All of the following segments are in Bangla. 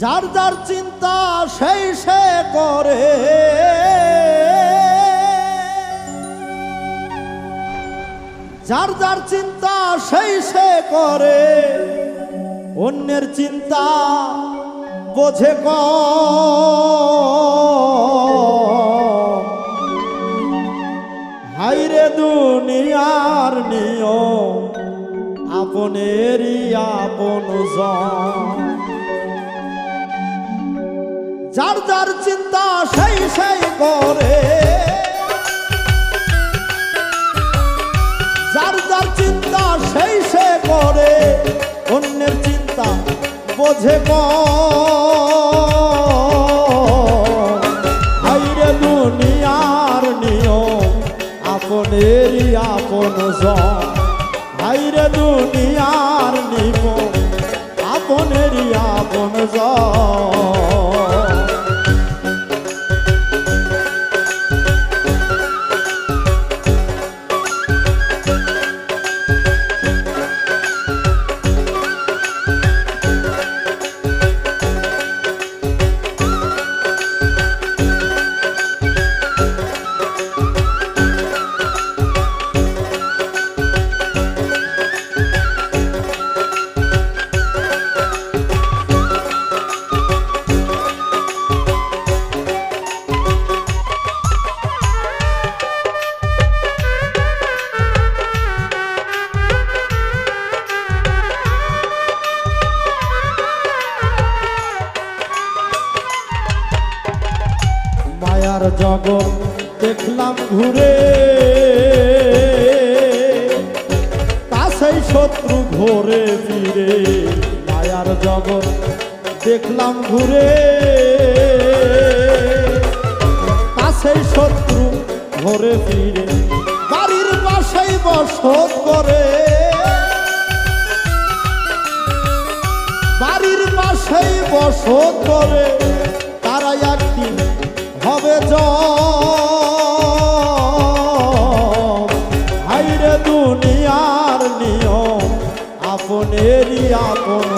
যার যার চিন্তা সেই সে করে। যার যার চিন্তা সেই সে করে। অন্যের চিন্তা বোঝে ক। হাইরে দুনিয়ার নিয়ম, আপনেরই আপন জন। যার যার চিন্তা সেই সেই করে। যার যার চিন্তা সেই সে করে, অন্যের চিন্তা বোঝে হাইরে দুনিয়ার আপনেরই আপন জন। দুনিয়ার পাশেই বসত করে তারা একদিন হবে হাইরে আপনেরই আপন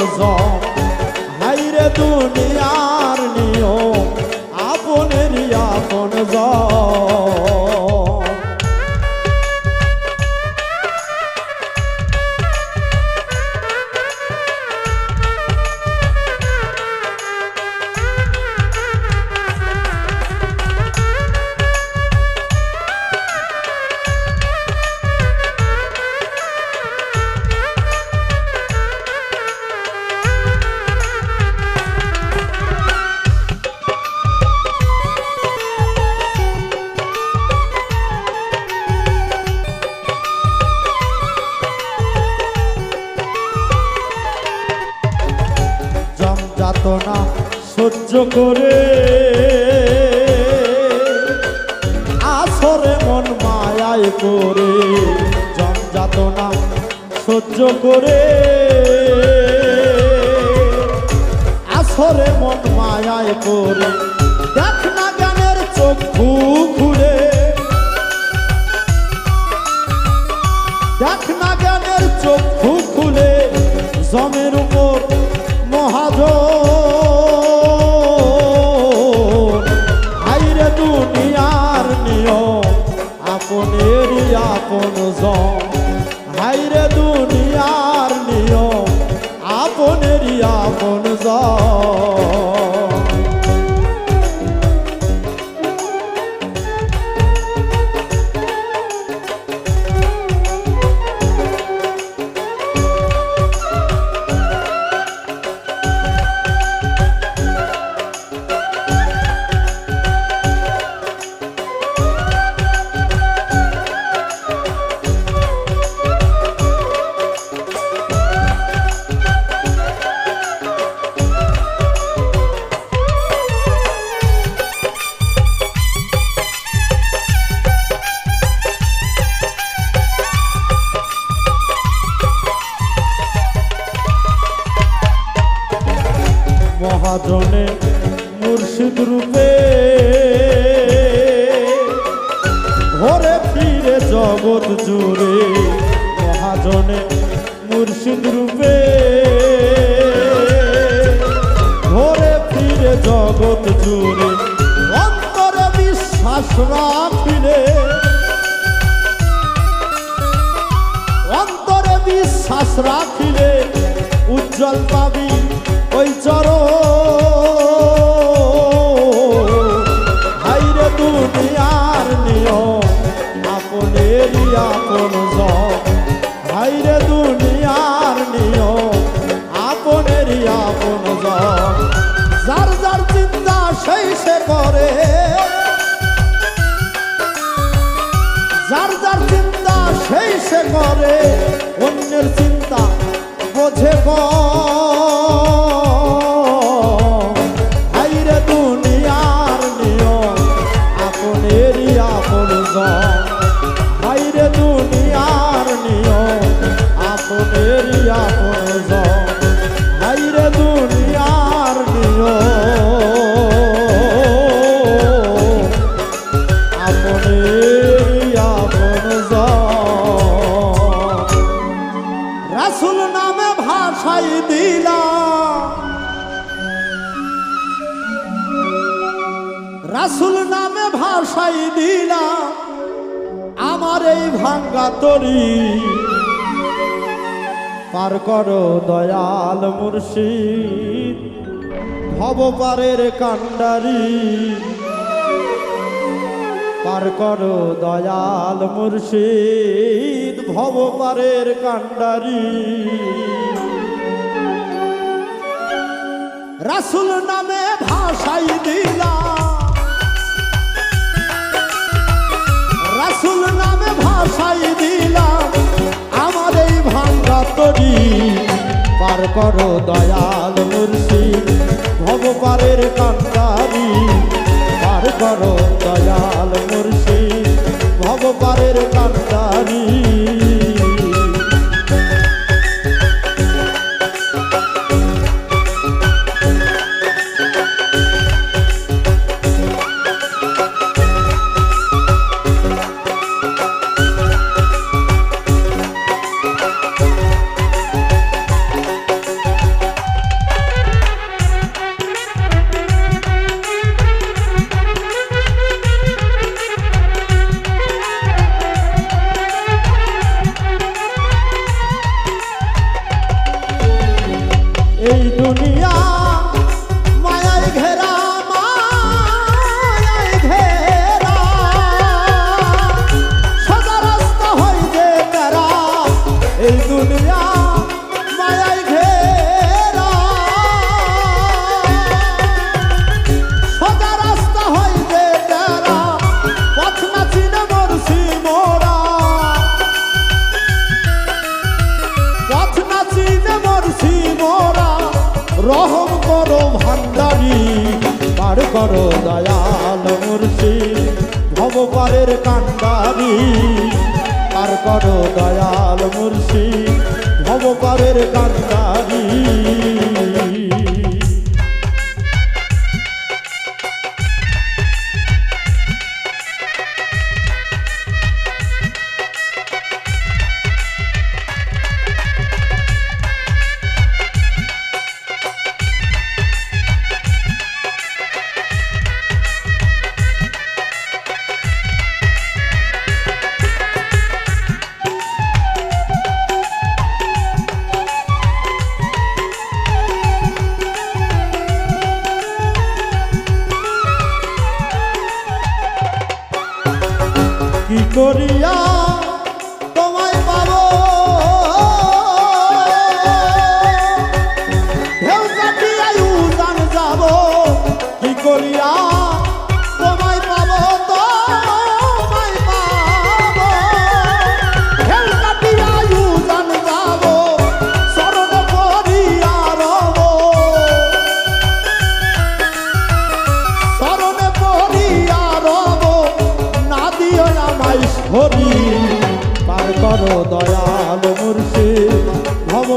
হাইরে দুনিয়ার করে। আসরে মন মায়াই করে যাতনা সহ্য করে। আসরে মন মায়াই করে, দেখ না জ্ঞানের চক্ষু চরণ ভাষাই দিলাম আমার এই ভাঙ্গা তরি। পার করো দয়াল মুর্শিদ ভবপারের কান্ডারি পার করো দয়াল মুর্শিদ ভবপারের কান্ডারি রাসুল নামে ভাষাই দিলাম। রাসুল নামে ভাষাই দিলাম। আমার এই ভাঙ্গা তরি। পার করো দয়াল মুর্শিদ, ভবপারের কান্তারি পার করো দয়াল মুর্শি ভবপারের কান্ডারি। এই রহম করো ভান্ডারি পার করো দয়াল মূর্তি ভবপারের কান্ডারি পার করো দয়াল মুর্শি ভবপারের কান্ডারি করিয়া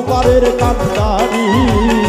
ভবপারের কান্দারি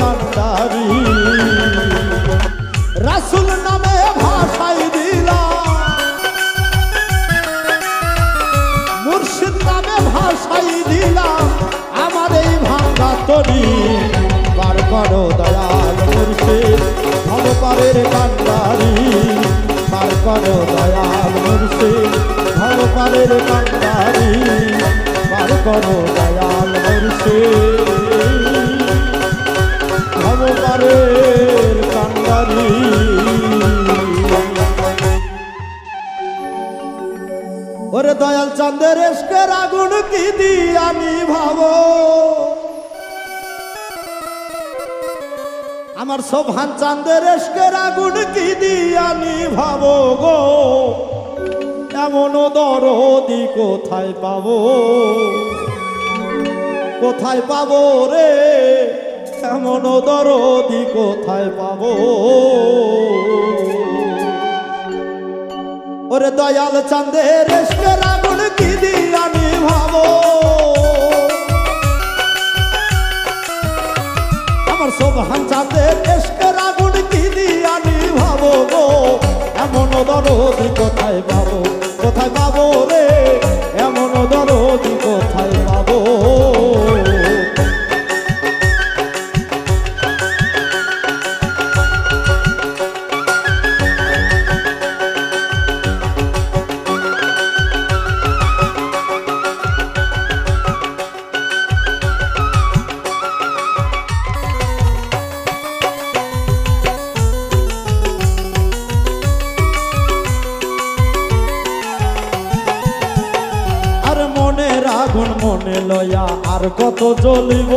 কান্ডারি রাসুল নামে ভাষাই দিলাম। মুর্শিদ নামে ভাষাই দিলাম। আমার এই ভাঙ্গা তরি পার করো দয়াল মুর্শিদ ভবপারের কান্ডারি পার করো দয়াল মুর্শিদ ভবপারের কান্ডারি পার করো দয়াল মুর্শিদ। ভবপারের কান্ডারি ওরে দয়াল চাঁদের এসকের আগুন কি আমি ভাবো? আমার শোভান চাঁদের এসকের আগুন কি আমি ভাবো গো? এমন দরদি কোথায় পাবো? কোথায় পাবো রে? এমন দরদি কোথায় পাবো? ওরে দয়াল চাঁদের আগুন আমি আমার শোভান চাঁদের এসকের আগুন কি আমি ভাবো গো? এমন দরদি কোথায় পাবো? কোথায় পাবো রে? জ্বলিব,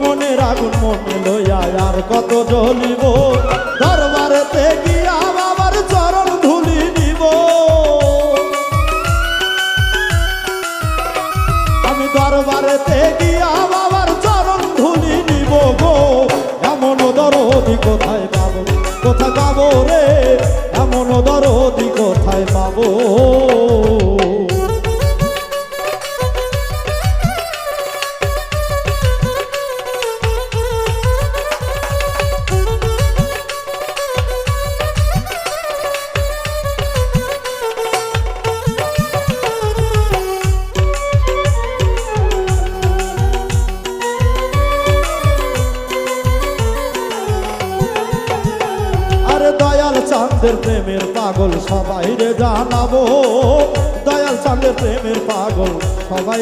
মনের আগুন মনে লয়া আর কত জ্বলিব। দরবারেতে গিয়া বাবার চরণ ধুলি নিব। আমি দরবারেতে গিয়া বাবার চরণ ধুলি নিব গো। এমন দরদি কোথায় পাবো? কোথায় পাবো রে? এমন দরদি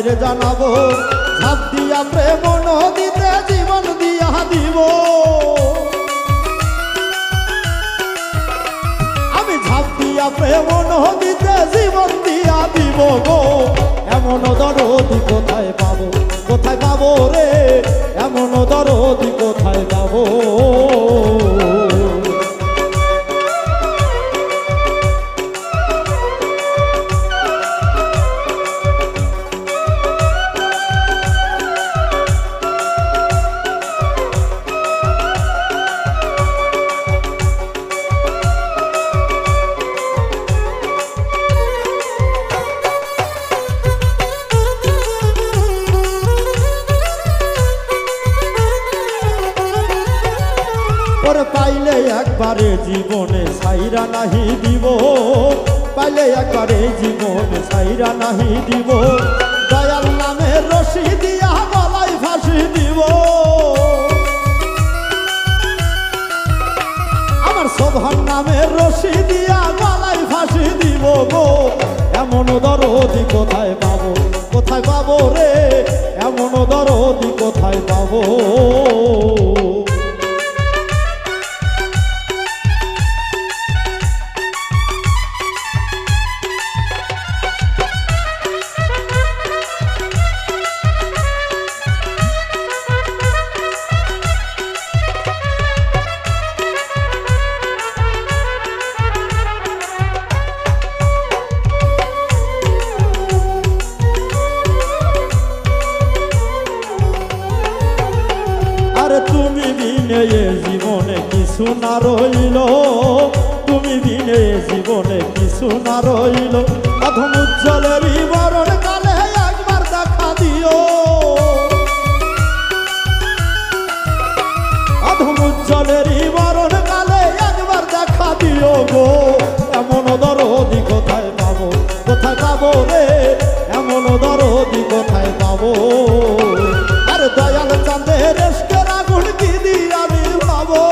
রে জানাব? ঝাঁপ দিয়া প্রেম নদীতে জীবন দিয়া দিব। আমি ঝাঁপ দিয়া প্রেম নদীতে জীবন দিয়া দিব গো। এমন দরদি কোথায় পাবো? কোথায় পাবো রে? এমন দরদি কোথায় পাবো? জীবনে সাইরা নাহি দিব। পাইলে একবারে জীবনে সাইরা নাহি দিব। দয়াল নামে রশি দিয়া গলায় ফাঁসি দিব। আমার শোভার নামে রশি দিয়া গলায় ফাঁসি দিব গো। এমন দরদি কোথায় পাবো? কোথায় পাবো রে? এমন দরদি কোথায় পাবো? পাবো আর দয়াল চাঁদের এসকের আগুন কি আমি ভাবো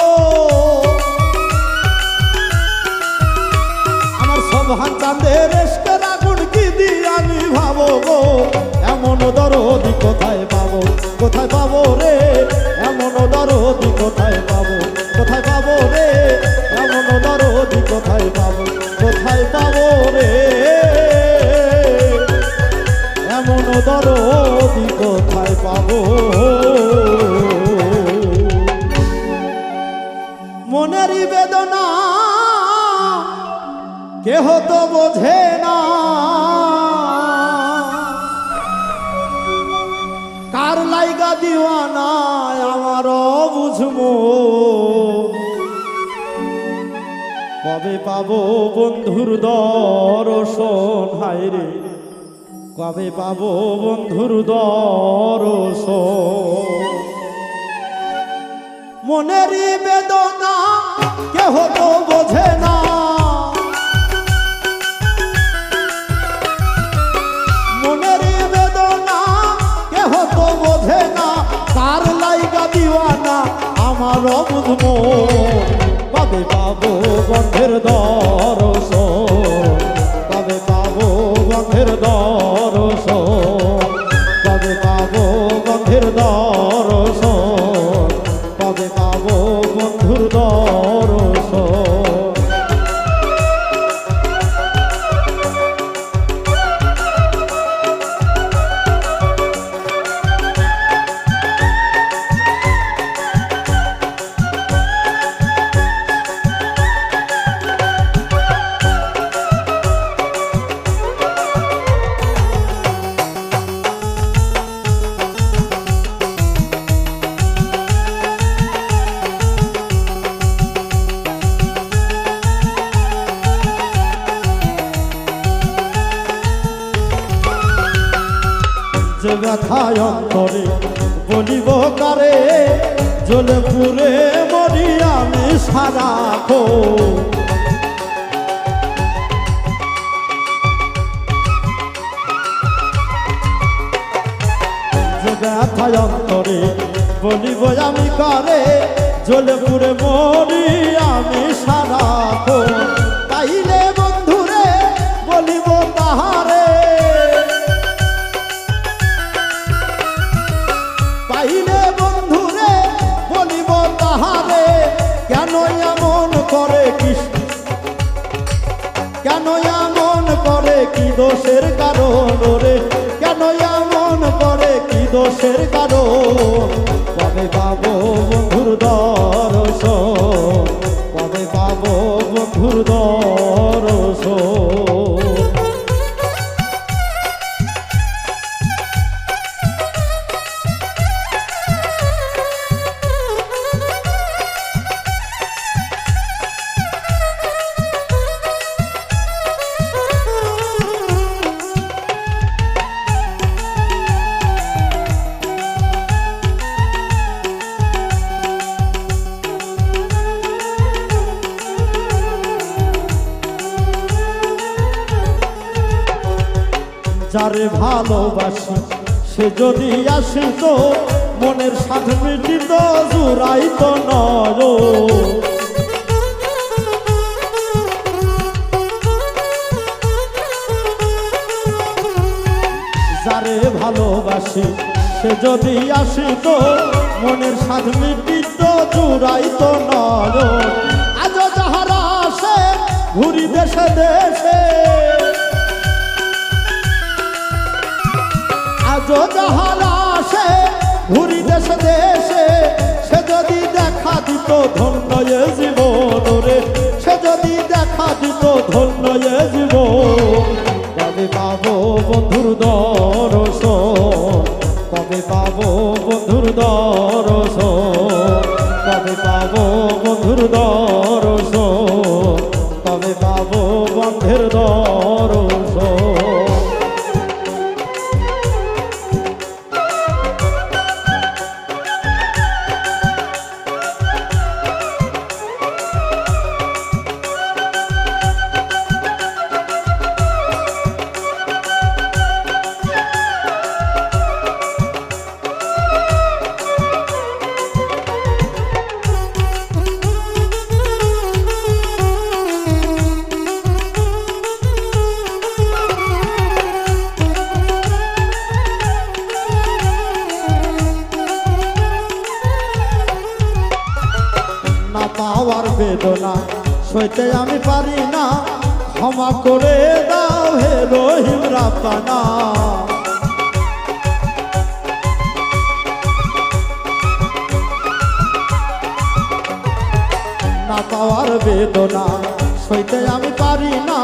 আমার সভান চাঁদের এসকের আগুন কি আমি ভাবো গো। এমন দরদি কোথায় পাবো? কোথায় পাবো রে? এমন দরদি কোথায় পাবো? কার লাইগা দিওয়ানা আমার বুঝব কবে পাবো বন্ধুর দর্শন? হায়রে কবে পাবো বন্ধুর দর্শন? মনেরই বেদনা কেহ তো বোঝে না। বুঝব কবে পাবো বন্ধের দরস যে ব্যথায় অন্তরে বলিব কারে? জলে পুরে মরি আমি সারাখো যে ব্যথায় অন্তরে বলিব আমি কারে? জলে পুরে মরি আমি সারাখো পাইলে বন্ধুরে দোষের কারণ রে কেন এমন করে? কি দোষের কারণ? সে যদি আসিত মনের সাথ মিটিত, জুড়াইত নয়। যারে ভালোবাসি, সে যদি আসিত মনের সাথ মিটিত, জুড়াইত নয়। আজ যাহারা আসে, ঘুরি দেশে দেশে আজ যাহারা আসে, ঘুরি দেশে দেশে, সে যদি দেখা দিত ধন্য এ জীবন রে সে যদি দেখা দিত ধন্য এ জীবন পাবো বন্ধুর দরস বেদনা সইতে আমি পারি না। ক্ষমা করে দাও হে রহিম রাব্বানা। না পাওয়ার বেদনা, সইতে আমি পারি না।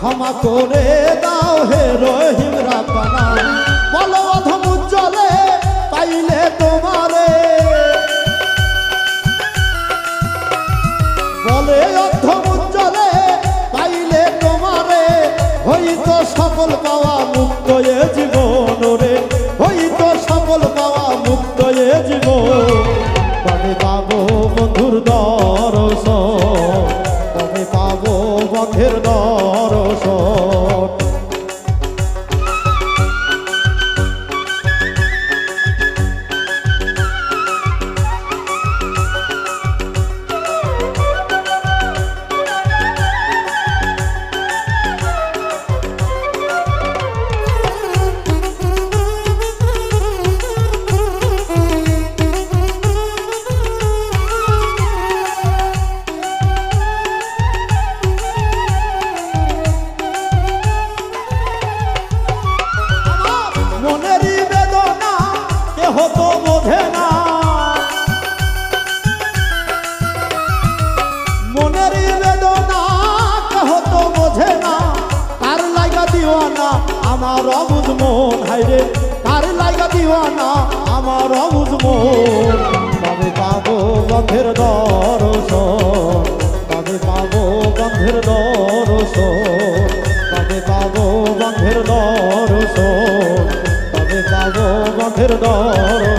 ক্ষমা করে দাও হে রহিম রাব্বানা। বলো অধম উজ্জ্বলে, পাইলে তোমারে বলে অধম উজ্জ্বলে পাইলে তোমারে। হইতো সকল পাওয়া মুক্ত মন, হাইরে, তার লাগা দিওয়ানা, আমার অবুজ মন। তবে পাবো বন্ধের দর্শন তবে পাবো বন্ধের দর্শন। তবে পাবো বন্ধের দর্শন তবে পাবো বন্ধের দর্শন।